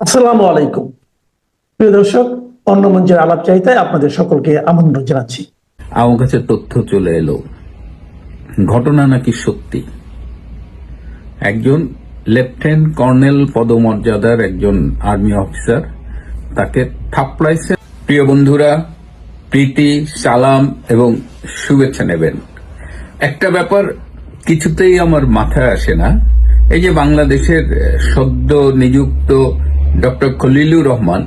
আসসালামু আলাইকুম। প্রিয় দর্শক, অন্য মঞ্চের আলাপ চাইতায় আপনাদের সকলকে আমন্ত্রণ জানাচ্ছি। আমার কাছে তথ্য চলে এলো। ঘটনা নাকি সত্যি? একজন লেফটেন্যান্ট কর্নেল পদমর্যাদার একজন আর্মি অফিসার, তাকে থাপড়াইছে। প্রিয় বন্ধুরা, প্রীতি, সালাম এবং শুভেচ্ছা নেবেন। একটা ব্যাপার কিছুতেই আমার মাথায় আসে না। এই যে বাংলাদেশের সদ্য নিযুক্ত ডক্টর খলিলুর রহমান,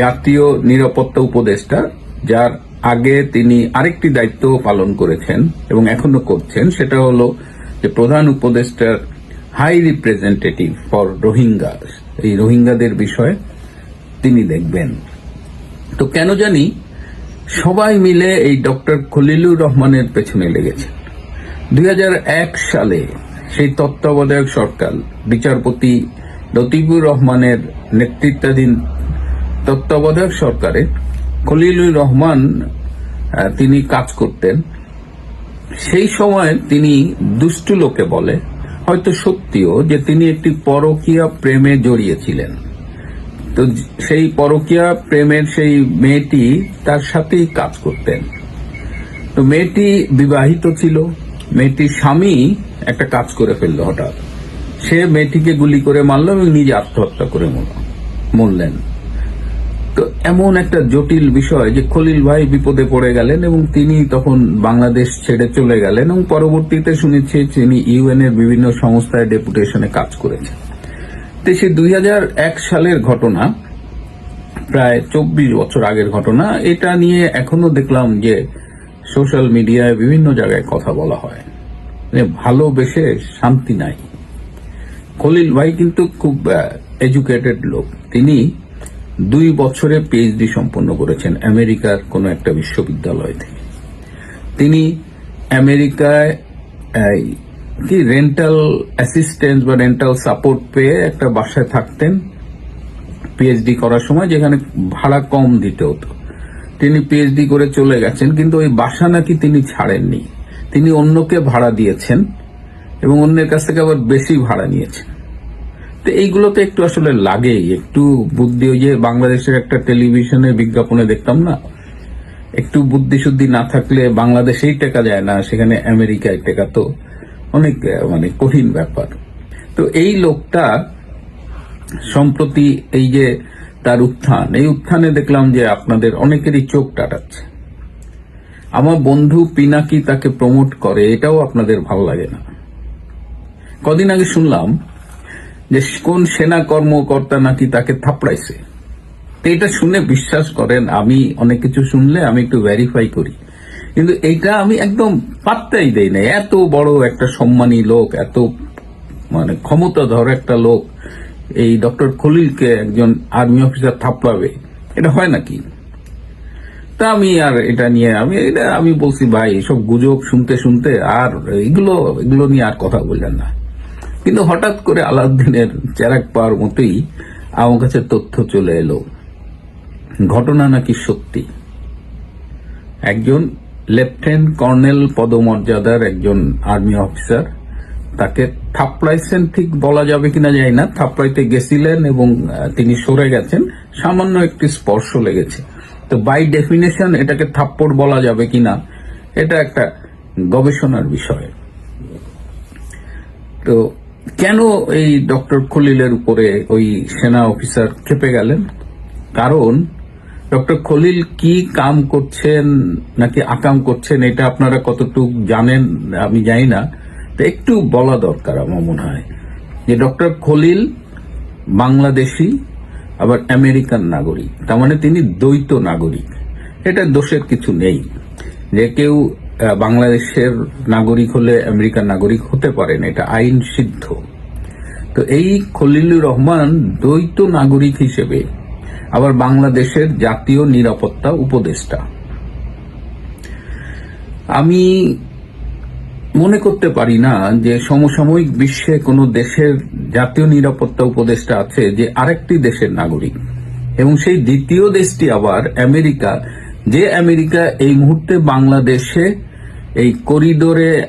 জাতীয় নিরাপত্তা উপদেষ্টা, যার আগে তিনি আরেকটি দায়িত্ব পালন করেছেন এবং এখনও করছেন, সেটা হলো যে প্রধান উপদেষ্টার হাই রিপ্রেজেন্টেটিভ ফর রোহিঙ্গা এই রোহিঙ্গাদের বিষয়ে তিনি দেখবেন। তো কেন জানি সবাই মিলে এই ডক্টর খলিলুর রহমানের পেছনে লেগেছে। দুই হাজার এক সালে সেই তত্ত্বাবধায়ক সরকার, বিচারপতি লতিফুর রহমানের নেতৃত্বাধীন তত্ত্বাবধায়ক সরকারে খলিলুর রহমান তিনি কাজ করতেন। সেই সময় তিনি দুষ্টু লোকে বলে, হয়তো সত্যিও, যে তিনি একটি পরকীয়া প্রেমে জড়িয়েছিলেন। তো সেই পরকীয়া প্রেমের সেই মেয়েটি তার সাথেই কাজ করতেন। তো মেয়েটি বিবাহিত ছিল, মেয়েটির স্বামী একটা কাজ করে ফেলল হঠাৎ। সে মেয়েটিকে গুলি করে মারল এবং নিজে আত্মহত্যা করে মরল- মরলেন। তো এমন একটা জটিল বিষয় যে খলিল ভাই বিপদে পড়ে গেলেন এবং তিনি তখন বাংলাদেশ ছেড়ে চলে গেলেন এবং পরবর্তীতে শুনেছি তিনি ইউএন এর বিভিন্ন সংস্থায় ডেপুটেশনে কাজ করেছেন। তো সে দুই হাজার এক সালের ঘটনা, প্রায় চব্বিশ বছর আগের ঘটনা, এটা নিয়ে এখনও দেখলাম যে সোশ্যাল মিডিয়ায় বিভিন্ন জায়গায় কথা বলা হয়। মানে ভালোবেসে শান্তি নাই। খলিল ভাই কিন্তু খুব এডুকেটেড লোক। তিনি দুই বছরে পিএইচডি সম্পন্ন করেছেন আমেরিকার কোন একটা বিশ্ববিদ্যালয় থেকে। তিনি আমেরিকায় কি রেন্টাল অ্যাসিস্ট্যান্স বা রেন্টাল সাপোর্ট পেয়ে একটা বাসায় থাকতেন পিএইচডি করার সময়, যেখানে ভাড়া কম দিতে হতো। তিনি পিএইচডি করে চলে গেছেন, কিন্তু ওই বাসা নাকি তিনি ছাড়েননি। তিনি অন্যকে ভাড়া দিয়েছেন এবং অন্যের কাছ থেকে আবার বেশি ভাড়া নিয়েছে। তো এইগুলো তো একটু আসলে লাগেই। একটু বুদ্ধি ওই যে বাংলাদেশের একটা টেলিভিশনে বিজ্ঞাপনে দেখতাম না? একটু বুদ্ধি শুদ্ধি না থাকলে বাংলাদেশেই টেকা যায় না, সেখানে আমেরিকায় টেকা তো অনেক মানে কঠিন ব্যাপার। তো এই লোকটা সম্প্রতি এই যে তার উত্থান, এই উত্থানে দেখলাম যে আপনাদের অনেকেরই চোখ টাটাচ্ছে। আমার বন্ধু পিনাকি তাকে প্রমোট করে, এটাও আপনাদের ভালো লাগে না। কদিন আগে শুনলাম যে কোন সেনা কর্মকর্তা নাকি তাকে থাপড়াইছে। তো এটা শুনে বিশ্বাস করেন, আমি অনেক কিছু শুনলে আমি একটু ভেরিফাই করি। কিন্তু এইটা আমি একদম পাত্তাই দেই না এত বড় একটা সম্মানী লোক, এত মানে ক্ষমতাধর একটা লোক, এই ডক্টর খলিলকে একজন আর্মি অফিসার থাপড়াবে, এটা হয় নাকি? তা আমি আর এটা নিয়ে আমি এটা আমি বলছি, ভাই, এসব গুজব শুনতে শুনতে আর এগুলো এগুলো নিয়ে আর কথা বললেন না। কিন্তু হঠাৎ করে আলাউদ্দিনের চেরাক পাওয়ার মতোই আমার কাছে তথ্য চলে এলো। ঘটনা নাকি সত্যি? একজন লেফটেন্যান্ট কর্নেল পদমর্যাদার একজন আর্মি অফিসার, তাকে থাপড়াইছেন ঠিক বলা যাবে কিনা যায় না, থাপড়াইতে গেছিলেন এবং তিনি সরে গেছেন, সামান্য একটি স্পর্শ লেগেছে। তো বাই ডেফিনেশন এটাকে থাপ্পড় বলা যাবে কিনা, এটা একটা গবেষণার বিষয়। তো কেন এই ডক্টর খলিলের উপরে ওই সেনা অফিসার খেপে গেলেন? কারণ ডক্টর খলিল কি কাম করছেন নাকি আকাম করছেন, এটা আপনারা কতটুকু জানেন আমি জানি না, তো একটু বলা দরকার আমার মনে হয়। যে ডক্টর খলিল বাংলাদেশি, আবার আমেরিকান নাগরিক, তার মানে তিনি দ্বৈত নাগরিক। এটা দোষের কিছু নেই। যে কেউ বাংলাদেশের নাগরিক হলে আমেরিকান নাগরিক হতে পারেন, এটা আইন সিদ্ধ। তো এই খলিলুর রহমান দ্বৈত নাগরিক হিসেবে আবার বাংলাদেশের জাতীয় নিরাপত্তা উপদেষ্টা। আমি মনে করতে পারি না যে সমসাময়িক বিশ্বে কোনো দেশের জাতীয় নিরাপত্তা উপদেষ্টা আছে যে আরেকটি দেশের নাগরিক। এবং সেই দ্বিতীয় দেশটি আবার আমেরিকা। যে আমেরিকা এই মুহূর্তে বাংলাদেশে এই করিডোরে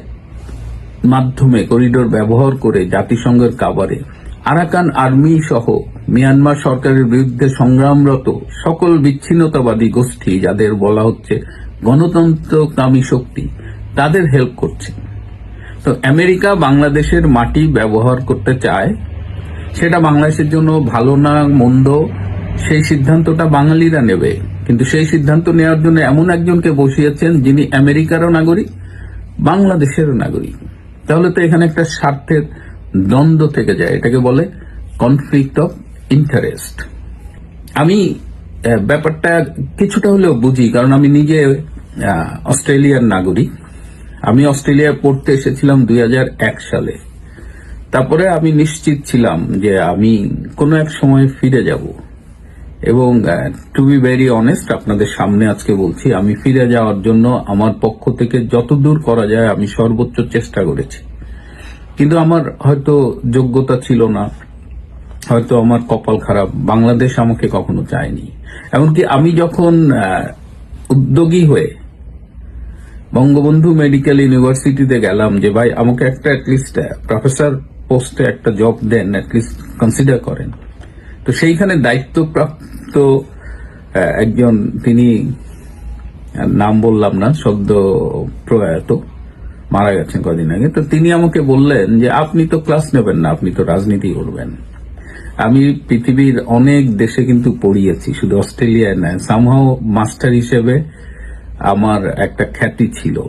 মাধ্যমে, করিডোর ব্যবহার করে জাতিসংঘের কাবারে আরাকান আর্মি সহ মিয়ানমার সরকারের বিরুদ্ধে সংগ্রামরত সকল বিচ্ছিন্নতাবাদী গোষ্ঠী যাদের বলা হচ্ছে গণতন্ত্রকামী শক্তি, তাদের হেল্প করছে। তো আমেরিকা বাংলাদেশের মাটি ব্যবহার করতে চায়, সেটা বাংলাদেশের জন্য ভালো না, মন্দ? সেই সিদ্ধান্তটা বাঙালিরা নেবে। কিন্তু সেই সিদ্ধান্ত নেওয়ার জন্য এমন একজনকে বসিয়েছেন যিনি আমেরিকারও নাগরিক, বাংলাদেশেরও নাগরিক। তাহলে তো এখানে একটা স্বার্থের দ্বন্দ্ব থেকে যায়। এটাকে বলে কনফ্লিক্ট অফ ইন্টারেস্ট আমি ব্যাপারটা কিছুটা হলেও বুঝি, কারণ আমি নিজে অস্ট্রেলিয়ার নাগরিক। আমি অস্ট্রেলিয়ায় পড়তে এসেছিলাম দুই হাজার এক সালে। তারপরে আমি নিশ্চিত ছিলাম যে আমি কোনো এক সময় ফিরে যাব। এবং টু বি ভেরি অনেস্ট আপনাদের সামনে আজকে বলছি, আমি ফিরে যাওয়ার জন্য আমার পক্ষ থেকে যতদূর করা যায় আমি সর্বোচ্চ চেষ্টা করেছি। কিন্তু আমার হয়তো যোগ্যতা ছিল না, হয়তো আমার কপাল খারাপ, বাংলাদেশ আমাকে কখনো চায়নি। এমনকি আমি যখন উদ্যোগী হয়ে বঙ্গবন্ধু মেডিকেল ইউনিভার্সিটিতে গেলাম যে, ভাই, আমাকে একটা অ্যাটলিস্ট প্রফেসর পোস্টে একটা জব দেন অ্যাটলিস্ট কনসিডার করেন। তো সেইখানে দায়িত্বপ্রাপ্ত আহ, একজন তিনি নাম বললাম না সদ্য প্রয়াত মারা গেছেন কদিন আগে। তো তিনি আমাকে বললেন যে আপনি তো ক্লাস নেবেন না আপনি তো রাজনীতি করবেন। আমি পৃথিবীর অনেক দেশে কিন্তু পড়িয়েছি শুধু অস্ট্রেলিয়ায় নয় সামহাও মাস্টার হিসেবে আমার একটা খ্যাতি ছিল।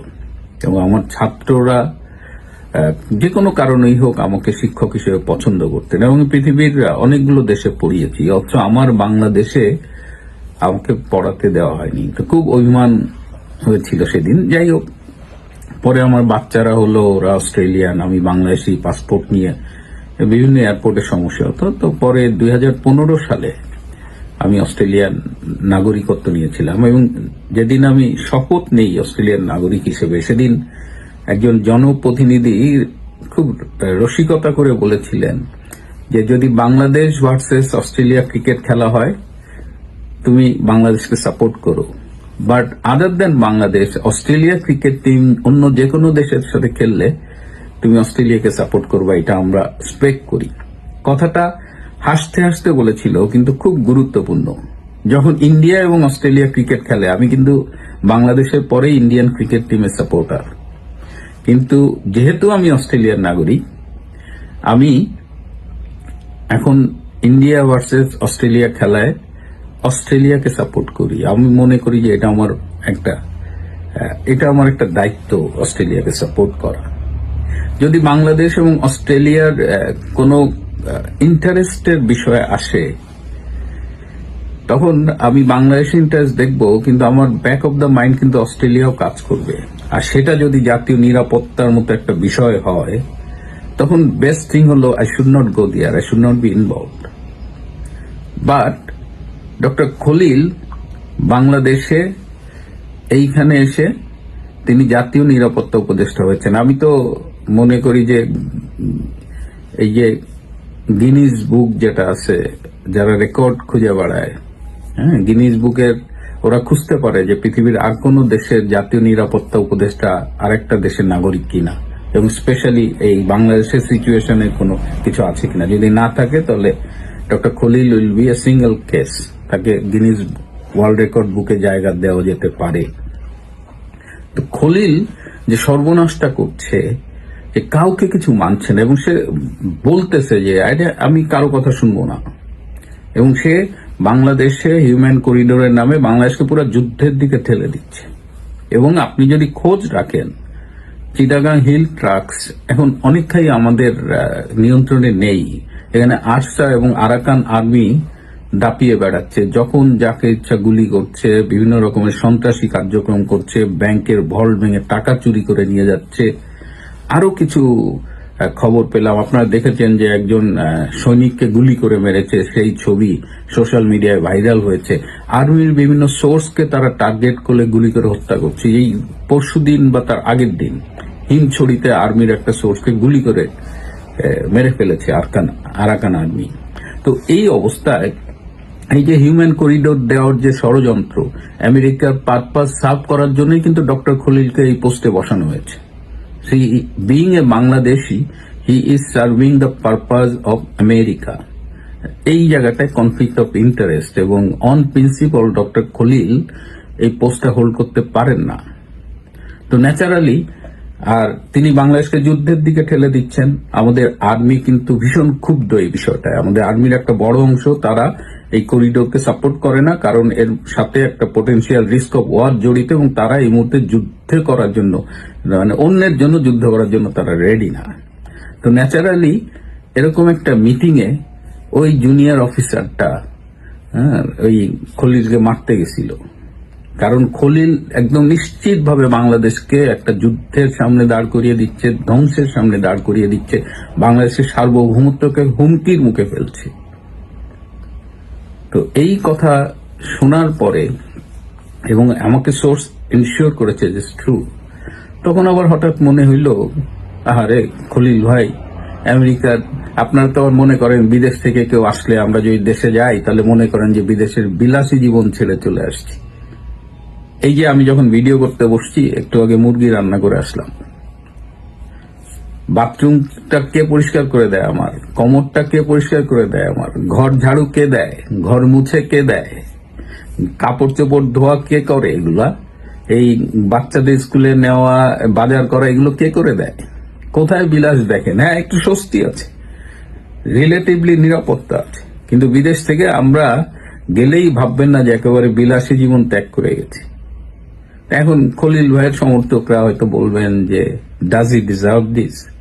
এবং আমার ছাত্ররা যে কোনো কারণেই হোক আমাকে শিক্ষক হিসেবে পছন্দ করতেন এবং পৃথিবীর অনেকগুলো দেশে পড়িয়েছি। অথচ আমার বাংলাদেশে আমাকে পড়াতে দেওয়া হয়নি। তো খুব অভিমান হয়েছিল সেদিন। যাই হোক, পরে আমার বাচ্চারা হলো, ওরা অস্ট্রেলিয়ান, আমি বাংলাদেশি, পাসপোর্ট নিয়ে বিভিন্ন এয়ারপোর্টে সমস্যা হতো। তো পরে দুই হাজার পনেরো সালে আমি অস্ট্রেলিয়ান নাগরিকত্ব নিয়েছিলাম এবং যেদিন আমি শপথ নেই অস্ট্রেলিয়ান নাগরিক হিসেবে, সেদিন একজন জনপ্রতিনিধি খুব রসিকতা করে বলেছিলেন যে যদি বাংলাদেশ ভার্সেস অস্ট্রেলিয়া ক্রিকেট খেলা হয়, তুমি বাংলাদেশকে সাপোর্ট করো। But other than Bangladesh, Australia cricket team অন্য যে কোনো দেশের সাথে খেললে তুমি অস্ট্রেলিয়াকে সাপোর্ট করবা, এটা আমরা স্পেক করি। কথাটা হাসতে হাসতে বলেছিল, কিন্তু খুব গুরুত্বপূর্ণ। যখন ইন্ডিয়া এবং অস্ট্রেলিয়া ক্রিকেট খেলে, আমি কিন্তু বাংলাদেশের পরে ইন্ডিয়ান ক্রিকেট টিমের সাপোর্টার কিন্তু যেহেতু আমি অস্ট্রেলিয়ার নাগরিক, আমি এখন ইন্ডিয়া ভার্সেস অস্ট্রেলিয়া খেলায় অস্ট্রেলিয়াকে সাপোর্ট করি। আমি মনে করি যে এটা আমার একটা এটা আমার একটা দায়িত্ব অস্ট্রেলিয়াকে সাপোর্ট করা। যদি বাংলাদেশ এবং অস্ট্রেলিয়ার কোনো ইন্টারেস্টের বিষয়ে আসে, তখন আমি বাংলাদেশের ইন্টারেস্ট দেখব, কিন্তু আমার ব্যাক অফ দ্য মাইন্ড কিন্তু অস্ট্রেলিয়াও কাজ করবে। আর সেটা যদি জাতীয় নিরাপত্তার মতো একটা বিষয় হয়, তখন বেস্ট থিং হলো I should not go there I should not be involve but doctor Khalil বাংলাদেশে এইখানে এসে তিনি জাতীয় নিরাপত্তা উপদেষ্টা হয়েছেন। আমি তো মনে করি যে, এই যে গিনিস বুক যেটা আছে, যারা রেকর্ড খুঁজে বেড়ায় হ্যাঁ গিনিস বুকের ওরা খুঁজতে পারে যে পৃথিবীর আর কোন দেশের জাতীয় নিরাপত্তা উপদেষ্টা আরেকটা দেশের নাগরিক কিনা। এবং স্পেশালি এই বাংলাদেশের সিচুয়েশনে কোনো কিছু আছে কিনা। যদি না থাকে, তাহলে doctor Khalil will be a single case তাকে গিনিস ওয়ার্ল্ড রেকর্ড বুকে জায়গা দেওয়া যেতে পারে। তো খলিল যে সর্বনাশটা করছে, যে কাউকে কিছু মানছে না, এবং সে বলতেছে যে আমি কারও কথা শুনব না। এবং সে বাংলাদেশে হিউম্যান করিডোরের নামে বাংলাদেশকে পুরো যুদ্ধের দিকে ঠেলে দিচ্ছে। এবং আপনি যদি খোঁজ রাখেন, চিটাগাং হিল ট্রাকস এখন অনেকটাই আমাদের নিয়ন্ত্রণে নেই। এখানে আরসা এবং আরাকান আর্মি দাপিয়ে বেড়াচ্ছে। যখন যাকে ইচ্ছা গুলি করছে, বিভিন্ন রকমের সন্ত্রাসী কার্যক্রম করছে, ব্যাংকের ভল্ট ভেঙে টাকা চুরি করে নিয়ে যাচ্ছে। আরও কিছু খবর পেলাম। আপনারা দেখেছেন যে একজন সৈনিককে গুলি করে মেরেছে। সেই ছবি সোশ্যাল মিডিয়ায় ভাইরাল হয়েছে। আর্মির বিভিন্ন সোর্সকে তারা টার্গেট করে গুলি করে হত্যা করছে। এই পরশুদিন বা তার আগের দিন হিমছড়িতে আর্মির একটা সোর্সকে গুলি করে মেরে ফেলেছে আরকান, আরাকান আর্মি। তো এই অবস্থায় এই যে হিউম্যান করিডোর দেওয়ার যে ষড়যন্ত্র, আমেরিকার পারপাস সার্ভ করার জন্যই কিন্তু ডক্টর খলিলকে এই পোস্টে বসানো হয়েছে। See, being a Bangladeshi, he is serving the purpose of America. এই জায়গাটায় কনফ্লিক্ট অফ ইন্টারেস্ট এবং অন প্রিন্সিপাল ডক্টর খলিল এই পোস্টটা হোল্ড করতে পারেন না। তো ন্যাচারালি আর তিনি বাংলাদেশকে যুদ্ধের দিকে ঠেলে দিচ্ছেন। আমাদের আর্মি কিন্তু ভীষণ ক্ষুব্ধ এই বিষয়টায়। আমাদের আর্মির একটা বড় অংশ তারা এই করিডোরকে সাপোর্ট করে না কারণ এর সাথে একটা পোটেনশিয়াল রিস্ক অফ ওয়ার জড়িত এবং তারা এই মুহূর্তে যুদ্ধ করার জন্য মানে অন্যের জন্য যুদ্ধ করার জন্য তারা রেডি না। তো ন্যাচারালি এরকম একটা মিটিং এ ওই জুনিয়র অফিসারটা হ্যাঁ, ওই খলিলকে মারতে গেছিল। কারণ খলিল একদম নিশ্চিতভাবে বাংলাদেশকে একটা যুদ্ধের সামনে দাঁড় করিয়ে দিচ্ছে ধ্বংসের সামনে দাঁড় করিয়ে দিচ্ছে। বাংলাদেশের সার্বভৌমত্বকে হুমকির মুখে ফেলছে। তো এই কথা শোনার পরে, এবং আমাকে সোর্স ইনশিওর করেছে যে ট্রু তখন আবার হঠাৎ মনে হইল, আহারে খলিল ভাই, আমেরিকার, আপনারা তো আবার মনে করেন বিদেশ থেকে কেউ আসলে আমরা যদি দেশে যাই, তাহলে মনে করেন যে বিদেশের বিলাসী জীবন ছেড়ে চলে আসছি। এই যে আমি যখন ভিডিও করতে বসছি, একটু আগে মুরগি রান্না করে আসলাম। বাথরুমটা কে পরিষ্কার করে দেয় আমার? কমরটা কে পরিষ্কার করে দেয় আমার? ঘর ঝাড়ু কে দেয়? ঘর মুছে কে দেয়? কাপড় চোপড় ধোয়া কে করে এগুলা? এই বাচ্চাদের স্কুলে নেওয়া, বাজার করা এগুলো কে করে দেয়? কোথায় বিলাস দেখেন? হ্যাঁ একটু স্বস্তি আছে। রিলেটিভলি নিরাপত্তা আছে। কিন্তু বিদেশ থেকে আমরা গেলেই ভাববেন না যে একেবারে বিলাসী জীবন ত্যাগ করে গেছি। এখন খলিল ভাইয়ের সমর্থকরা হয়তো বলবেন যে does he deserve this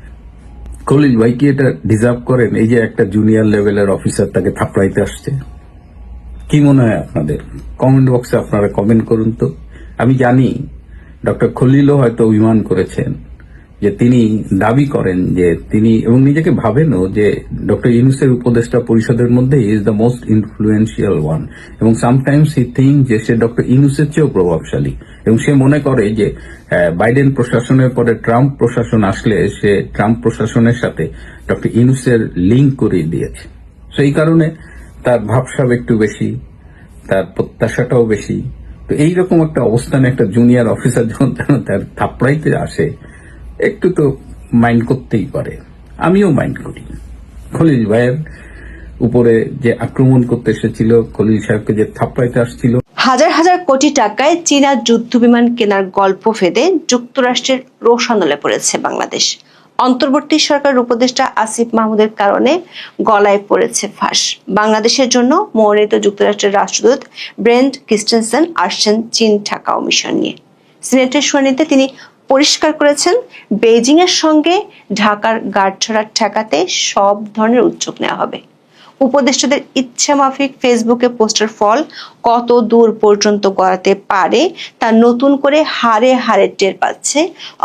Khalil ভাই কি এটা ডিজার্ভ করেন? এই যে একটা জুনিয়র লেভেলের অফিসার তাকে থাপড়াইতে আসছে। কি মনে হয় আপনাদের? কমেন্ট বক্সে আপনারা কমেন্ট করুন তো। আমি জানি ডক্টর খলিলও হয়তো অভিমান করেছেন। যে তিনি দাবি করেন যে তিনি, এবং নিজেকে ভাবেনও যে ডক্টর ইউনুসের উপদেষ্টা পরিষদের মধ্যে is the most influential one এবং সামটাইমস হি থিঙ্ক যে সে ডক্টর ইউনুসের চেয়েও প্রভাবশালী। এবং সে মনে করে যে বাইডেন প্রশাসনের পরে ট্রাম্প প্রশাসন আসলে সে ট্রাম্প প্রশাসনের সাথে ডক্টর ইউনুসের লিঙ্ক করিয়ে দিয়েছে। সেই কারণে তার ভাবসাব একটু বেশি, তার প্রত্যাশাটাও বেশি। তো এইরকম একটা অবস্থানে একটা জুনিয়র অফিসার যখন তার থাপড়াইতে আসে একটু তো মাইন্ড করতেই পারে। আমিও মাইন্ড করি। খলিল ভাইয়ের উপরে যে আক্রমণ করতে এসেছিল, খলিল সাহেবকে যে থাপড়াইতে আসছিল। হাজার হাজার কোটি টাকায় চীনা যুদ্ধবিমান কেনার গল্প ফেদে যুক্তরাষ্ট্রের রোশানলে পড়েছে বাংলাদেশ। অন্তর্বর্তী সরকার উপদেষ্টা আসিফ মাহমুদের কারণে গলায় পড়েছে ফাঁস। বাংলাদেশের জন্য মনোনীত যুক্তরাষ্ট্রের রাষ্ট্রদূত ব্রেন্ট ক্রিস্টেনসেন আসছেন চীন ঢাকাও মিশন নিয়ে। সিনেটের শুনানিতে তিনি পরিষ্কার করেছেন বেজিং এর সঙ্গে ঢাকার গাঁটছড়া ঠেকাতে সব ধরনের উদ্যোগ নেওয়া হবে। উপদেষ্টাদের ইচ্ছা মাফিক ফেসবুকে পোস্টের ফল কত দূর পর্যন্ত গড়াতে পারে তা নতুন করে হারে হারে টের পাচ্ছে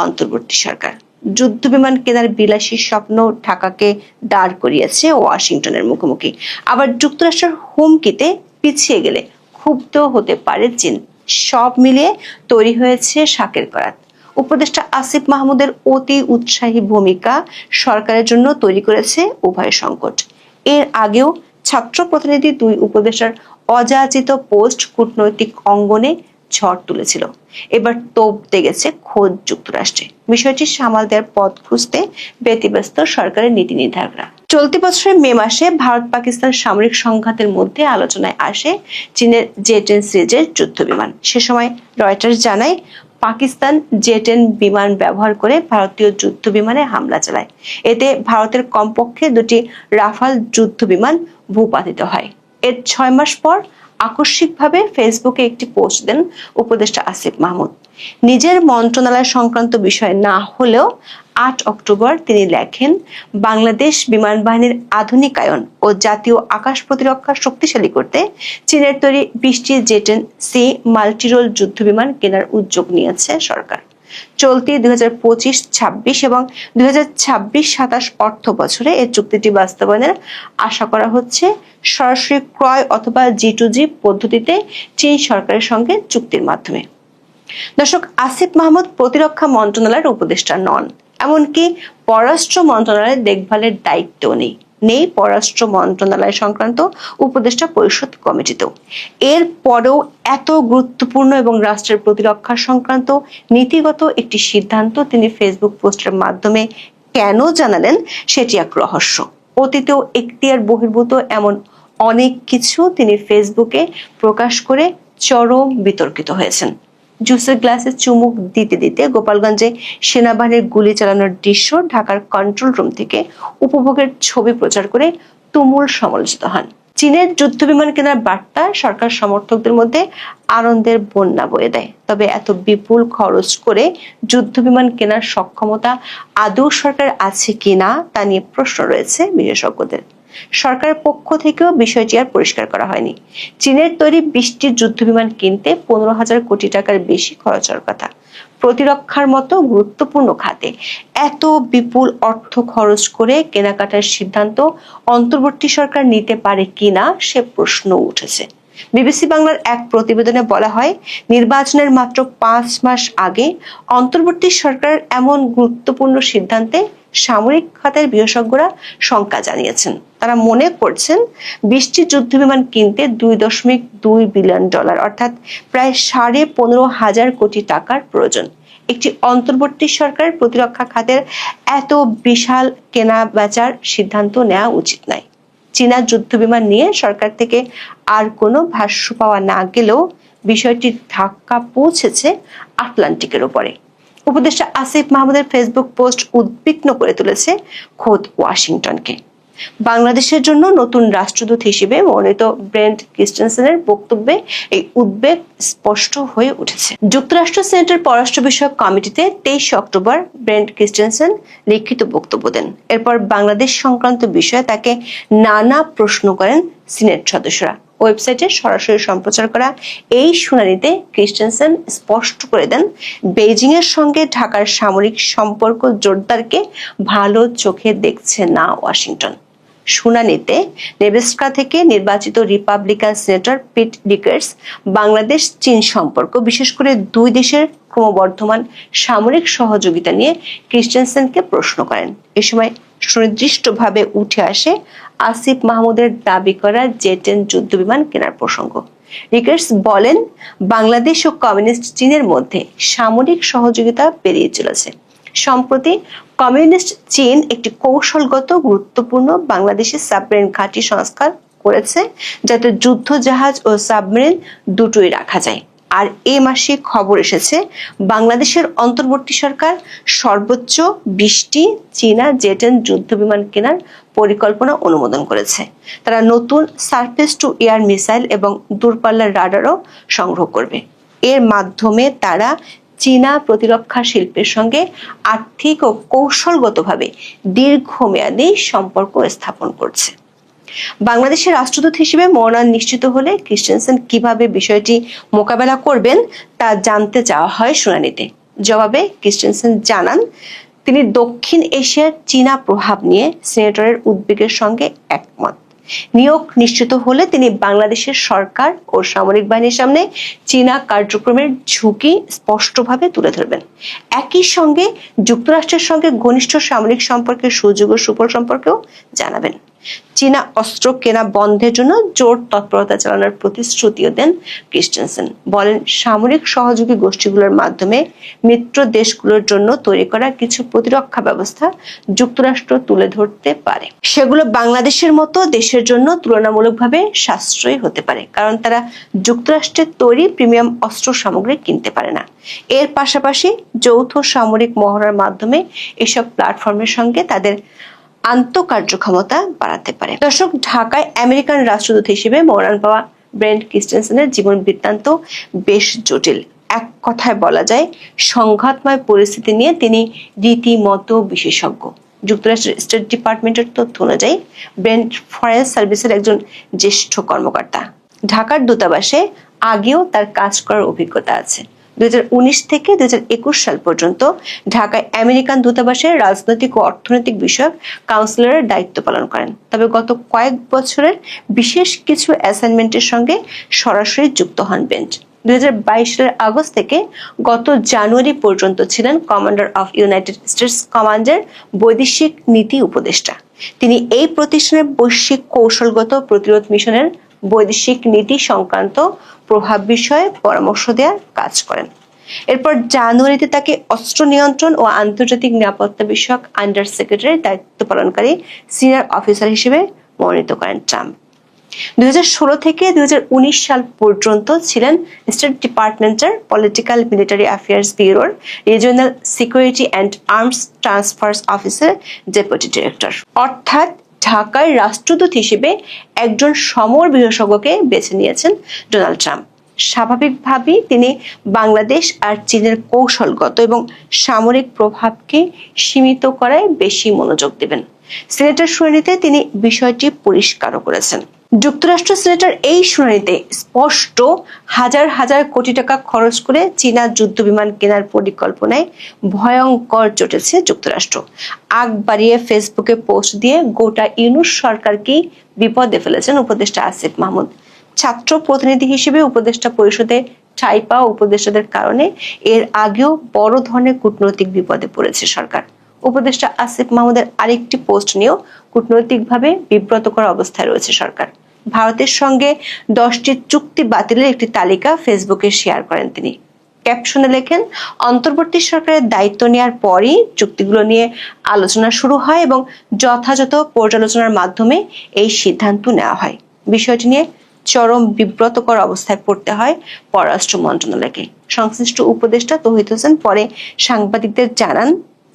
অন্তর্বর্তী সরকার। যুদ্ধ বিমান কেনার বিলাসী স্বপ্ন ঢাকাকে দাঁড় করিয়েছে ওয়াশিংটনের মুখোমুখি। আবার যুক্তরাষ্ট্রের হুমকিতে পিছিয়ে গেলে ক্ষুব্ধ হতে পারে চীন। সব মিলিয়ে তৈরি হয়েছে শাকের করাত। উপদেষ্টা আসিফ মাহমুদের অতি উৎসাহী ভূমিকা সরকারের জন্য তৈরি করেছে উভয় সংকট। এর আগেও ছাত্র প্রতিনিধি দুই উপদেষ্টার অযাচিত পোস্ট কূটনৈতিক অঙ্গনে ঝড় তুলেছিল। এবার তোপ গেছে খোদ যুক্তরাষ্ট্রে। বিষয়টি সামাল দেওয়ার পথ খুঁজতে ব্যতিব্যস্ত সরকারের নীতি নির্ধারকরা। চলতি বছরের মে মাসে ভারত পাকিস্তান সামরিক সংঘাতের মধ্যে আলোচনায় আসে চীনের জে টেন সিরিজের যুদ্ধ বিমান। সে সময় রয়টার্স জানায় পাকিস্তান জেটেন বিমান ব্যবহার করে ভারতীয় যুদ্ধ বিমানে হামলা চালায়। এতে ভারতের কমপক্ষে দুটি রাফাল যুদ্ধ বিমান ভূপাতিত হয়। এর ছয় মাস পর আকস্মিকভাবে ফেসবুকে একটি পোস্ট দেন উপদেষ্টা আসিফ মাহমুদ। নিজের মন্ত্রণালয় সংক্রান্ত বিষয় না হলেও আট অক্টোবর তিনি লেখেন, বাংলাদেশ বিমান বাহিনীর আধুনিকায়ন ও জাতীয় আকাশ প্রতিরক্ষা শক্তিশালী করতে চীনের তৈরি বিশটি জেটেন সি মাল্টিরোল যুদ্ধ বিমান কেনার উদ্যোগ নিয়েছে সরকার। চলতি দুই হাজার পঁচিশ, ছাব্বিশ এবং দুই হাজার ছাব্বিশ সাতাশ অর্থ বছরে এই চুক্তিটি বাস্তবায়নের আশা করা হচ্ছে। সরাসরি ক্রয় অথবা জি টু জি পদ্ধতিতে চীন সরকারের সঙ্গে চুক্তির মাধ্যমে। দর্শক, আসিফ মাহমুদ প্রতিরক্ষা মন্ত্রণালয়ের উপদেষ্টা নন, এমনকি পররাষ্ট্র মন্ত্রণালয়ের দেখভালের দায়িত্ব নেই। নেই পররাষ্ট্র মন্ত্রণালয় সংক্রান্ত উপদেষ্টা পরিষদ কমিটিতেও। এর পরেও এত গুরুত্বপূর্ণ এবং রাষ্ট্রের প্রতিরক্ষা সংক্রান্ত নীতিগত একটি সিদ্ধান্ত তিনি ফেসবুক পোস্টের মাধ্যমে কেন জানালেন সেটি এক রহস্য। অতীতেও এখতিয়ার বহির্ভূত এমন অনেক কিছু তিনি ফেসবুকে প্রকাশ করে চরম বিতর্কিত হয়েছেন। জুসের গ্লাসে চুমুক দিতে দিতে গোপালগঞ্জে সেনাবাহিনীর গুলি চালানোর দৃশ্য ঢাকার কন্ট্রোল রুম থেকে উপভোগের ছবি প্রচার করে তুমুল সমালোচিত হন। চীনের যুদ্ধ বিমান কেনার বার্তা সরকার সমর্থকদের মধ্যে আনন্দের বন্যা বয়ে দেয়। তবে এত বিপুল খরচ করে যুদ্ধ বিমান কেনার সক্ষমতা আদৌ সরকার আছে কিনা তা নিয়ে প্রশ্ন রয়েছে বিশেষজ্ঞদের। সরকারের পক্ষ থেকেও বিষয়টি আর পরিষ্কার করা হয়নি। চীনের তৈরি বিশটি যুদ্ধ বিমান কিনতে পনেরো হাজার কোটি টাকার বেশি খরচ হওয়ার কথা। প্রতিরক্ষার মতো গুরুত্বপূর্ণ খাতে এত বিপুল অর্থ খরচ করে কেনাকাটার সিদ্ধান্ত অন্তর্বর্তী সরকার নিতে পারে কিনা সে প্রশ্ন উঠেছে। বিবিসি বাংলার এক প্রতিবেদনে বলা হয়, নির্বাচনের মাত্র পাঁচ মাস আগে অন্তর্বর্তী সরকারের এমন গুরুত্বপূর্ণ সিদ্ধান্তে সামরিক খাতের বিশেষজ্ঞরা শঙ্কা জানিয়েছেন। তারা মনে করছেন, বিশটি যুদ্ধ বিমান কিনতে দুই দশমিক দুই বিলিয়ন ডলার, অর্থাৎ প্রায় সাড়ে পনেরো হাজার কোটি টাকার প্রয়োজন। একটি অন্তর্বর্তী সরকারের প্রতিরক্ষা খাতের এত বিশাল কেনা বেচার সিদ্ধান্ত নেওয়া উচিত নয়। চীনা যুদ্ধ বিমান নিয়ে সরকার থেকে আর কোনো ভাষ্য পাওয়া না গেলেও বিষয়টির ধাক্কা পৌঁছেছে আটলান্টিকের উপরে। উপদেষ্টা আসিফ মাহমুদের ফেসবুক পোস্ট উদ্বিগ্ন করে তুলেছে খোদ ওয়াশিংটনকে। বাংলাদেশের জন্য নতুন রাষ্ট্রদূত হিসেবে মনোনীত ব্রেন্ট ক্রিস্টেনসেনের বক্তব্যে এই উদ্বেগ স্পষ্ট হয়ে উঠেছে। যুক্তরাষ্ট্র সেনেটের পররাষ্ট্র বিষয়ক কমিটিতে তেইশে অক্টোবর ব্রেন্ট ক্রিস্টেনসেন লিখিত বক্তব্য দেন। এরপর বাংলাদেশ সংক্রান্ত বিষয়ে তাকে নানা প্রশ্ন করেন সিনেট সদস্যরা। ওয়েবসাইটে সরাসরি সম্প্রচার করা এই শুনানিতে ক্রিস্টেনসেন স্পষ্ট করে দেন বেইজিং এর সঙ্গে ঢাকার সামরিক সম্পর্ক জোরদারকে ভালো চোখে দেখছে না ওয়াশিংটন। শুনানিতে নেবেস্কা থেকে নির্বাচিত Republican senator Pete Ricketts, Bangladesh চীন সম্পর্ক, বিশেষ করে দুই দেশের ক্রমবর্ধমান সামরিক সহযোগিতা নিয়ে ক্রিস্টেনসেনকে প্রশ্ন করেন। এ সময় সুনির্দিষ্টভাবে উঠে আসে আসিফ মাহমুদের দাবি করা জেটেন যুদ্ধ বিমান কেনার প্রসঙ্গ। রিকার্স বলেন, বাংলাদেশ ও কমিউনিস্ট চীনের মধ্যে সামরিক সহযোগিতা পেরিয়ে চলেছে। সম্প্রতি কমিউনিস্ট চীন একটি কৌশলগত গুরুত্বপূর্ণ বাংলাদেশের সাবমেরিন ঘাঁটি সংস্কার করেছে, যাতে যুদ্ধ জাহাজ ও সাবমেরিন দুটোই রাখা যায়। আর এ মাসে খবর এসেছে, বাংলাদেশের অন্তর্বর্তী সরকার সর্বোচ্চ বিশটি চীনা জেটেন যুদ্ধ বিমান কেনার পরিকল্পনা অনুমোদন করেছে। তারা নতুন সারফেস টু এয়ার মিসাইল এবং দূরপাল্লার রাডারও সংগ্রহ করবে। এর মাধ্যমে তারা চীনা প্রতিরক্ষা শিল্পের সঙ্গে আর্থিক ও কৌশলগতভাবে দীর্ঘমেয়াদী সম্পর্ক স্থাপন করছে। বাংলাদেশের রাষ্ট্রদূত হিসেবে মনোনয়ন নিশ্চিত হলে ক্রিস্টেনসেন কীভাবে বিষয়টি মোকাবেলা করবেন তা জানতে চাওয়া হয় শুনানিতে। জবাবে ক্রিস্টেনসেন জানান, তিনি দক্ষিণ এশিয়ার চীনা প্রভাব নিয়ে সিনেটরের উদ্বেগের সঙ্গে একমত। নিয়োগ নিশ্চিত হলে তিনি বাংলাদেশের সরকার ও সামরিক বাহিনীর সামনে চীনা কার্যক্রমের ঝুঁকি স্পষ্টভাবে তুলে ধরবেন। একই সঙ্গে যুক্তরাষ্ট্রের সঙ্গে ঘনিষ্ঠ সামরিক সম্পর্কের সুযোগ ও সুফল সম্পর্কেও জানাবেন। চীনা অস্ত্র কেনা বন্ধের জন্য জোর তৎপরতা চালানোর প্রতিশ্রুতিও দেন ক্রিস্টেনসেন। বলেন, সামরিক সহযোগী গোষ্ঠীগুলোর মাধ্যমে মিত্র দেশগুলোর জন্য তৈরি করা কিছু প্রতিরক্ষা ব্যবস্থা যুক্তরাষ্ট্র তুলে ধরতে পারে। সেগুলো বাংলাদেশের মতো দেশের জন্য তুলনামূলকভাবে সাশ্রয়ী হতে পারে, কারণ তারা যুক্তরাষ্ট্রের তৈরি প্রিমিয়াম অস্ত্র সামগ্রী কিনতে পারে না। এর পাশাপাশি যৌথ সামরিক মহড়ার মাধ্যমে এসব প্ল্যাটফর্মের সঙ্গে তাদের আন্তঃকার্যক্ষমতা বাড়াতে পারে। দর্শক, ঢাকায় আমেরিকান রাষ্ট্রদূত হিসেবে মনোনয়ন পাওয়া ব্রেন্ট ক্রিস্টেনসেনের জীবন বৃত্তান্ত বেশ জটিল। এক কথায় বলা যায়, সংঘাতময় পরিস্থিতি নিয়ে তিনি রীতিমতো বিশেষজ্ঞ। যুক্তরাষ্ট্রের স্টেট ডিপার্টমেন্টের তথ্য অনুযায়ী, ব্রেন্ট ফরেন সার্ভিসের একজন জ্যেষ্ঠ কর্মকর্তা। ঢাকার দূতাবাসে আগেও তার কাজ করার অভিজ্ঞতা আছে। থেকে দুই সাল পর্যন্ত ঢাকায় আমেরিকান দূতাবাসের রাজনৈতিক ও অর্থনৈতিক বিষয়ক কাউন্সিলরের দায়িত্ব পালন করেন। তবে গত কয়েক বছরের বিশেষ কিছু অ্যাসাইনমেন্টের সঙ্গে সরাসরি যুক্ত হন বেঞ্চ। সালের আগস্ট থেকে গত জানুয়ারি পর্যন্ত ছিলেন কমান্ডার অফ ইউনাইটেড স্টেটস কমান্ডের বৈদেশিক নীতি উপদেষ্টা। তিনি এই প্রতিষ্ঠানের বৈশ্বিক কৌশলগত প্রতিরোধ মিশনের বৈদেশিক নীতি সংক্রান্ত প্রভাব বিষয়ে পরামর্শ দেওয়ার কাজ করেন। এরপর জানুয়ারিতে তাকে অস্ত্র নিয়ন্ত্রণ ও আন্তর্জাতিক নিরাপত্তা বিষয়ক আন্ডার সেক্রেটারি দায়িত্ব পালনকারী সিনিয়র অফিসার হিসেবে মনোনীত করেন ট্রাম্প। দু হাজার ষোলো থেকে দুই হাজার উনিশ সাল পর্যন্ত ছিলেন স্টেট ডিপার্টমেন্টের পলিটিক্যাল মিলিটারি অ্যাফেয়ার্স ব্যুরোর regional security and arms transfers অফিসের ডেপুটি ডিরেক্টর। অর্থাৎ ঢাকার রাষ্ট্রদূত হিসেবে একজন সমর বিশেষজ্ঞকে বেছে নিয়েছেন ডোনাল্ড ট্রাম্প। স্বাভাবিকভাবেই তিনি বাংলাদেশ আর চীনের কৌশলগত এবং সামরিক প্রভাবকে সীমিত করায় বেশি মনোযোগ দেবেন। সিনেটের শুনানিতে তিনি বিষয়টি পরিষ্কারও করেছেন। যুক্তরাষ্ট্র সিনেটের এই শুনানিতে স্পষ্ট হাজার হাজার কোটি টাকা খরচ করে চীনা যুদ্ধ বিমান কেনার পরিকল্পনায় ভয়ঙ্কর চটেছে যুক্তরাষ্ট্র। আগ বাড়িয়ে ফেসবুকে পোস্ট দিয়ে গোটা ইউনুস সরকারকেই বিপদে ফেলেছেন উপদেষ্টা আসিফ মাহমুদ। ছাত্র প্রতিনিধি হিসেবে উপদেষ্টা পরিষদে ঠাঁই পাওয়া উপদেষ্টাদের কারণে এর আগেও বড় ধরনের কূটনৈতিক বিপদে পড়েছে সরকার। উপদেষ্টা আসিফ মাহমুদের আরেকটি পোস্ট নিয়েও কূটনৈতিকভাবে বিব্রতকর অবস্থায় রয়েছে সরকার। ভারতের সঙ্গে দশটি চুক্তি বাতিলের একটি তালিকা ফেসবুকে শেয়ার করেন তিনি। ক্যাপশনে লেখেন, অন্তর্বর্তী সরকারের দায়িত্ব নেওয়ার পরই চুক্তিগুলো নিয়ে আলোচনা শুরু হয় এবং যথাযথ পর্যালোচনার মাধ্যমে এই সিদ্ধান্ত নেওয়া হয়। বিষয়টি নিয়ে চরম বিব্রতকর অবস্থায় পড়তে হয় পররাষ্ট্র মন্ত্রণালয়কে। সংশ্লিষ্ট উপদেষ্টা তৌহিদ হোসেন পরে সাংবাদিকদের জানান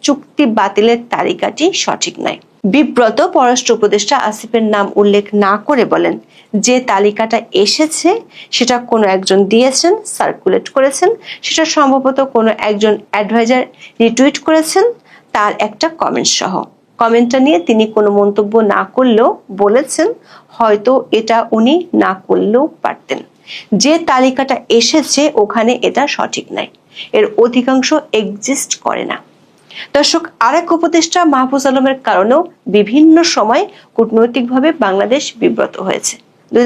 চুক্তি বাতিলের তালিকাটি সঠিক নয়। বিব্রত পররাষ্ট্র উপদেষ্টা আসিফের নাম উল্লেখ না করে বলেন যে তালিকাটা এসেছে, সেটা কোনো একজন দিয়েছেন সার্কুলেট করেছেন, সেটা সম্ভবত কোনো একজন অ্যাডভাইজার রিটুইট করেছেন, তার একটা কমেন্ট সহ। কমেন্টটা নিয়ে তিনি কোনো মন্তব্য না করলেও বলেছেন, হয়তো এটা উনি না করলেও পারতেন। যে তালিকাটা এসেছে, ওখানে এটা সঠিক নাই এর অধিকাংশ এক্সিস্ট করে না। দর্শক, আরেক উপদেষ্টা মাহফুজ আলমের কারণেও বিভিন্ন সময় কূটনৈতিকভাবে বাংলাদেশ বিব্রত হয়েছে। দুই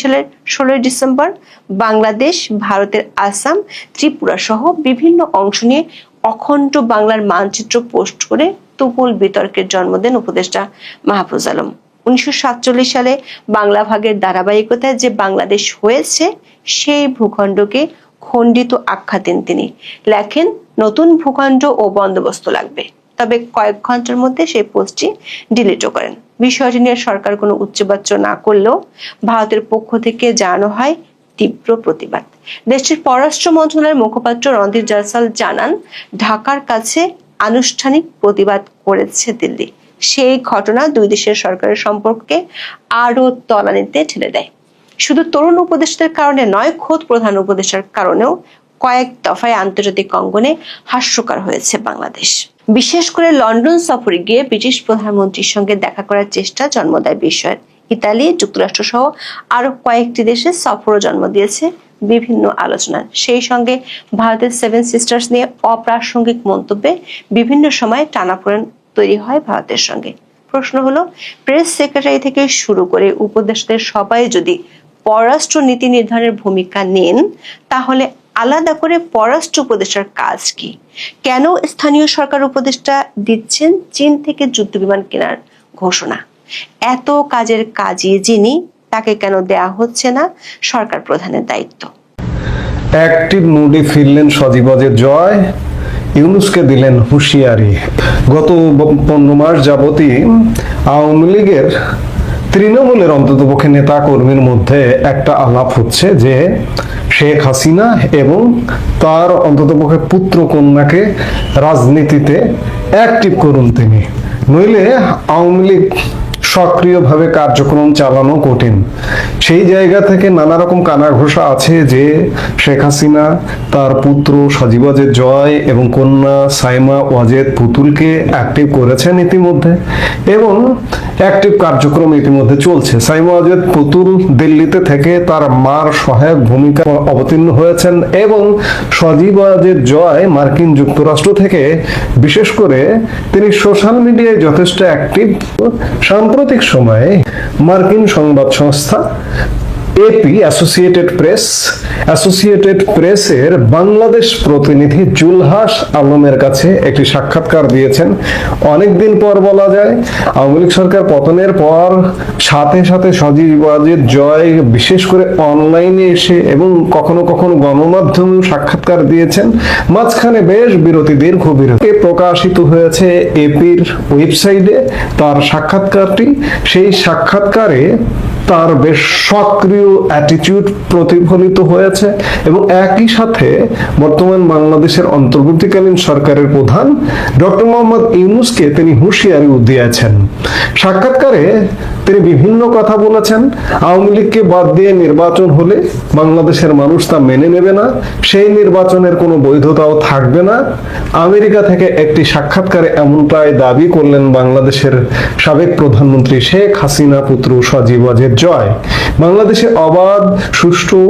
সালের ষোলোই ডিসেম্বর বাংলাদেশ, ভারতের আসাম, ত্রিপুরা সহ বিভিন্ন অংশ নিয়ে অখণ্ড বাংলার মানচিত্র পোস্ট করে তুমুল বিতর্কের জন্ম দেন উপদেষ্টা মাহফুজ আলম। উনিশশো সাতচল্লিশ সালে বাংলা ভাগের ধারাবাহিকতায় যে বাংলাদেশ হয়েছে, সেই ভূখণ্ডকে খণ্ডিত আখ্যা দেন তিনি। লেখেন, নতুন ভূখণ্ড ও বন্দোবস্ত লাগবে। তবে কয়েক ঘণ্টার মধ্যে সেই পোস্টটি ডিলিটও করেন। বিষয়টি নিয়ে সরকার কোনো উচ্চবাচ্য না করলেও ভারতের পক্ষ থেকে জানানো হয় তীব্র প্রতিবাদ। দেশটির পররাষ্ট্র মন্ত্রণালয়ের মুখপাত্র রণধীর জয়সাল জানান, ঢাকার কাছে আনুষ্ঠানিক প্রতিবাদ করেছে দিল্লি। সেই ঘটনা দুই দেশের সরকারের সম্পর্ককে আরও তলানিতে ঠেলে দেয়। শুধু তরুণ উপদেষ্টাদের কারণে নয়, খোদ প্রধান উপদেষ্টার কারণেও কয়েক দফায় আন্তর্জাতিক অঙ্গনে হাস্যকর হয়েছে বাংলাদেশ। বিশেষ করে লন্ডন সফরে গিয়ে ব্রিটিশ প্রধানমন্ত্রীর সঙ্গে দেখা করার চেষ্টা জন্ম দেয় বিষয়ের ইতালি, যুক্তরাষ্ট্র সহ আরও কয়েকটি দেশে সফরও জন্ম দিয়েছে বিভিন্ন আলোচনা সেই সঙ্গে ভারতের সেভেন সিস্টার্স নিয়ে অপ্রাসঙ্গিক মন্তব্যে বিভিন্ন সময় টানাপোড়েন তৈরি হয় ভারতের সঙ্গে। প্রশ্ন হলো, প্রেস সেক্রেটারি থেকে শুরু করে উপদেষ্টাদের সবাই যদি পররাষ্ট্র নীতি নির্ধারণের ভূমিকা নেন, তাহলে আলাদা করে পররাষ্ট্র উপদেষ্টার কাজ কি? কেন স্থানীয় সরকার উপদেষ্টা দিচ্ছেন চীন থেকে যুদ্ধ বিমান কেনার ঘোষণা? এত কাজের কাজে যিনি, তাকে কেন দেয়া হচ্ছে না সরকার প্রধানের দায়িত্ব? অ্যাক্টিভ মুডে ফিরলেন সজীবজের জয়, ইউনুসকে দিলেন হুঁশিয়ারি। গত পনেরো মাস যাবতই আওয়ামী লীগের তৃণমূলের অন্ততপক্ষে নেতা কর্মীর মধ্যে একটা আলাপ হচ্ছে যে শেখ হাসিনা এবং তার অন্তত পক্ষে পুত্র কন্যাকে রাজনীতিতে অ্যাক্টিভ করুন তিনি। নইলে আওয়ামী লীগ সক্রিয়ভাবে কার্যক্রম চালানো কঠিন। সেই জায়গা থেকে নানা রকম কানাঘোষা আছে যে শেখ হাসিনা, তার পুত্র সজীবাজের জয় এবং কন্যা সাইমা ওয়াজেদ পুতুলকে অ্যাক্টিভ করেছেন ইতিমধ্যে এবং অ্যাক্টিভ কার্যক্রম ইতিমধ্যে চলছে। সাইমা ওয়াজেদ পুতুল দিল্লিতে থেকে তার মার সহায়ক ভূমিকা অবতীর্ণ হয়েছেন এবং সজীব ওয়াজেদ জয় মার্কিন যুক্তরাষ্ট্র থেকে, বিশেষ করে তিনি সোশ্যাল মিডিয়ায় যথেষ্ট অ্যাক্টিভ সাম্প্রতিক সময়ে মার্কিন সংবাদ সংস্থা এপি অ্যাসোসিয়েটেড প্রেস অ্যাসোসিয়েটেড প্রেসের বাংলাদেশ প্রতিনিধি জুলহাস আলমের কাছে একটি সাক্ষাৎকার দিয়েছেন। অনেকদিন পর বলা যায়, আওয়ামী লীগ সরকার পতনের পর সাথে সাথে সজীবাজের জয়, বিশেষ করে অনলাইনে এসে এবং কখনো কখনো গণমাধ্যমেও সাক্ষাৎকার দিয়েছেন। মাঝখানে বেশ বিরতি, দীর্ঘ বিরতি প্রকাশিত হয়েছে এপির ওয়েবসাইটে। তার সাক্ষাৎকারটি, সেই সাক্ষাৎকারে তার বেশ সক্রিয় অ্যাটিটিউড প্রতিফলিত হয়েছে এবং একই সাথে বর্তমান বাংলাদেশের অন্তর্বর্তীকালীন সরকারের প্রধান ডক্টর মোহাম্মদ ইউনুসকে তিনি হুঁশিয়ারি দিয়েছেন। সাক্ষাৎকারে তিনি বিভিন্ন কথা বলেছেন। আওয়ামী লীগকে বাদ দিয়ে নির্বাচন হলে বাংলাদেশের মানুষ তা মেনে নেবে না। সেই নির্বাচনের কোনো বৈধতাও থাকবে না। আমেরিকা থেকে একটি সাক্ষাৎকারে এমনটাই দাবি করলেন বাংলাদেশের সাবেক প্রধানমন্ত্রী শেখ হাসিনা পুত্র সজীব ওয়াজেদ জয়। বাংলাদেশে অবাধ, সুষ্ঠু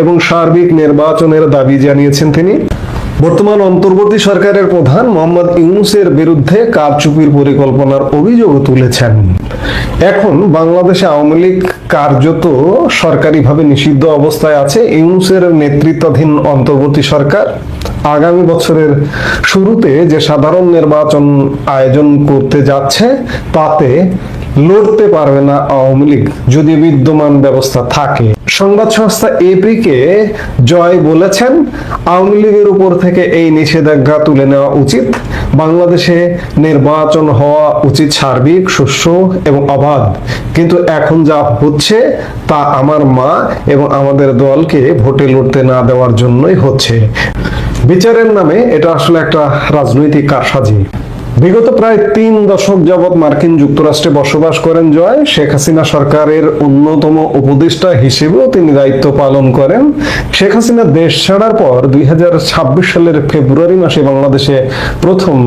এবং সার্বিক নির্বাচনের দাবি জানিয়েছেন তিনি। বর্তমান অন্তর্বর্তী সরকারের প্রধান মোহাম্মদ ইউনুসের বিরুদ্ধে কারচুপির পরিকল্পনার অভিযোগ তুলেছেন। এখন বাংলাদেশে আওয়ামী লীগ কার্যত সরকারিভাবে নিষিদ্ধ অবস্থায় আছে। ইউনুসের নেতৃত্বাধীন অন্তর্বর্তী সরকার আগামী বছরের শুরুতে যে সাধারণ নির্বাচন আয়োজন করতে যাচ্ছে, তাতে লড়তে পারবে না আওয়ামী লীগ, যদি বিদ্যমান ব্যবস্থা থাকে। সংবাদ সংস্থা এপিকে জয় বলেছেন, আওয়ামী লীগের উপর থেকে এই নিষেধাজ্ঞা তুলে নেওয়া উচিত। বাংলাদেশে নির্বাচন হওয়া উচিত সার্বিক, সুষ্ঠ এবং অবাধ। কিন্তু এখন যা হচ্ছে, তা আমার মা এবং আমাদের দলকে ভোটে লড়তে না দেওয়ার জন্যই হচ্ছে। বিচারের নামে এটা আসলে একটা রাজনৈতিক কারসাজি। বিগত প্রায় তিন দশক যাবৎ মার্কিন যুক্তরাষ্ট্রে বসবাস করেন জয়, শেখ হাসিনা সরকারের অন্যতম উপদেষ্টা হিসেবেও তিনি দায়িত্ব পালন করেন। শেখ হাসিনা দেশ ছাড়ার পর দুই হাজার ছাব্বিশ সালের ফেব্রুয়ারি মাসে বাংলাদেশে প্রথম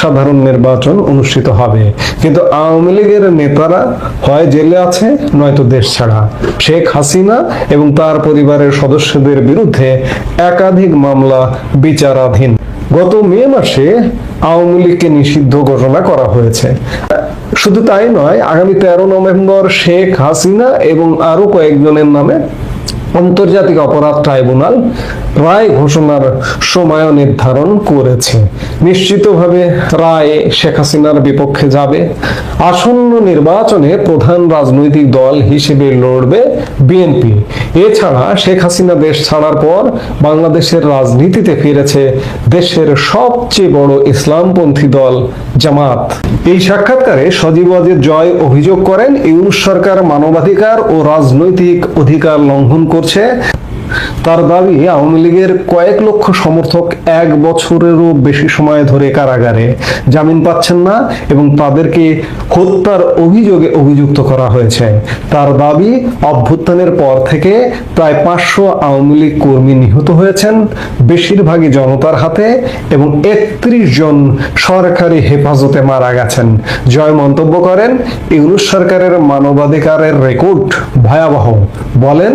সাধারণ নির্বাচন অনুষ্ঠিত হবে। কিন্তু আওয়ামী লীগের নেতারা হয় জেলে আছে, নয়তো দেশ ছাড়া। শেখ হাসিনা এবং তার পরিবারের সদস্যদের বিরুদ্ধে একাধিক মামলা বিচারাধীন। গত মে মাসে আওয়ামী লীগকে নিষিদ্ধ ঘোষণা করা হয়েছে। শুধু তাই নয়, আগামী তেরো নভেম্বর শেখ হাসিনা এবং আরও কয়েকজনের নামে আন্তর্জাতিক অপরাধ ট্রাইব্যুনাল রায় ঘোষণার সময় নির্ধারণ করেছে। নিশ্চিতভাবে রায় শেখ হাসিনার বিপক্ষে যাবে। আসন্ন নির্বাচনে প্রধান রাজনৈতিক দল হিসেবে লড়বে বিএনপি। এছাড়া শেখ হাসিনা দেশ ছাড়ার পর বাংলাদেশের রাজনীতিতে ফিরেছে দেশের সবচেয়ে বড় ইসলামপন্থী দল জামাত। এই সাক্ষাৎকারে সজীব জয় অভিযোগ করেন, ইউনুস সরকার মানবাধিকার ও রাজনৈতিক অধিকার লঙ্ঘন করছে। তার দাবি, আওয়ামী লীগের কয়েক লক্ষ সমর্থক এক বছরেরও বেশি সময় ধরে কারাগারে জামিন পাচ্ছেন না এবং তাদেরকে হত্যার অভিযোগে অভিযুক্ত করা হয়েছে। তার দাবি, অভ্যুত্থানের পর থেকে প্রায় পাঁচশো আওয়ামী লীগ কর্মী নিহত হয়েছেন বেশিরভাগই জনতার হাতে এবং একত্রিশ জন সরকারি হেফাজতে মারা গেছেন। জয় মন্তব্য করেন, ইউনুস সরকারের মানবাধিকারের রেকর্ড ভয়াবহ। বলেন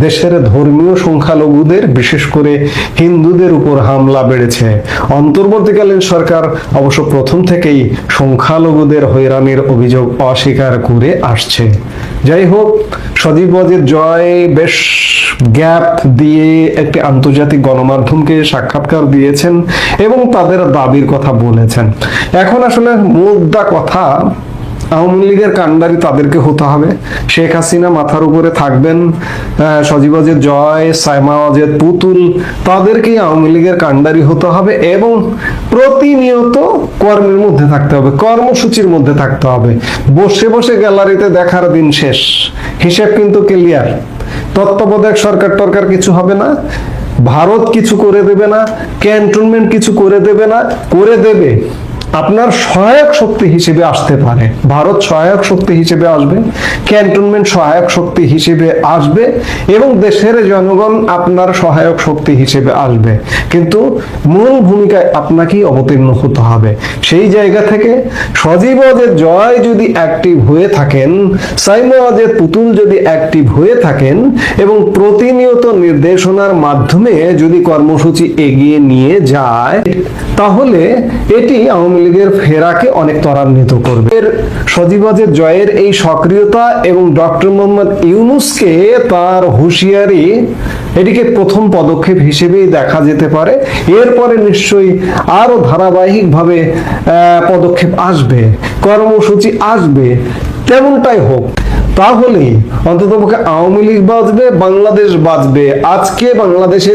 দেশের ধর্মীয় সংখ্যালঘুদের, বিশেষ করে হিন্দুদের উপর হামলা বেড়েছে। অন্তর্বর্তীকালীন সরকার অবশ্য প্রথম থেকেই সংখ্যালঘুদের হয়রানির অভিযোগ অস্বীকার করে আসছে। যাই হোক, সজীব জয়, বেশ গ্যাপ দিয়ে একটি আন্তর্জাতিক গণমাধ্যমকে সাক্ষাৎকার দিয়েছেন এবং তাদের দাবির কথা বলেছেন। এখন আসলে মুদ্রা কথা আওয়ামী লীগের কান্ডারি তাদেরকে হতে হবে। শেখ হাসিনা মাথার উপরে থাকবেন সজীব জয়, সাইমা অজেদ পুতুল, তাদেরকেই আওয়ামী লীগের কান্ডারি হতে হবে এবং প্রতিনিয়ত কর্মের মধ্যে থাকতে হবে, কর্মসূচির মধ্যে থাকতে হবে। বসে বসে গ্যালারিতে দেখার দিন শেষ। হিসেব কিন্তু ক্লিয়ার। তত্ত্বাবধায়ক সরকার টরকার কিছু হবে না। ভারত কিছু করে দেবে না, ক্যান্টনমেন্ট কিছু করে দেবে না, করে দেবে। আপনার সহায়ক শক্তি হিসেবে আসতে পারে। ভারত সহায়ক শক্তি হিসেবে আসবে, ক্যান্টনমেন্ট সহায়ক শক্তি হিসেবে আসবে এবং দেশের জনগণ আপনার সহায়ক শক্তি হিসেবে আসবে। কিন্তু মূল ভূমিকায় আপনাকেই অবতীর্ণ হতে হবে। সেই জায়গা থেকে সজীব অজের জয় যদি অ্যাক্টিভ হয়ে থাকেন, সাইমা অজের পুতুল যদি অ্যাক্টিভ হয়ে থাকেন এবং প্রতিনিয়ত নির্দেশনার মাধ্যমে যদি কর্মসূচি এগিয়ে নিয়ে যায়, তাহলে এটি আওয়ামী লীগের ফেরাকে অনেক ত্বরান্বিত করবে। এর সজীবাজের জয়ের এই সক্রিয়তা এবং ডক্টর মোহাম্মদ ইউনুসকে তার হুঁশিয়ারি, এটিকে প্রথম পদক্ষেপ হিসেবেই দেখা যেতে পারে। এরপরে নিশ্চয়ই আরও ধারাবাহিকভাবে পদক্ষেপ আসবে, কর্মসূচি আসবে, তেমনটাই হোক। তাহলেই অন্ততপক্ষে আওয়ামী লীগ বাঁচবে, বাংলাদেশ বাঁচবে। আজকে বাংলাদেশে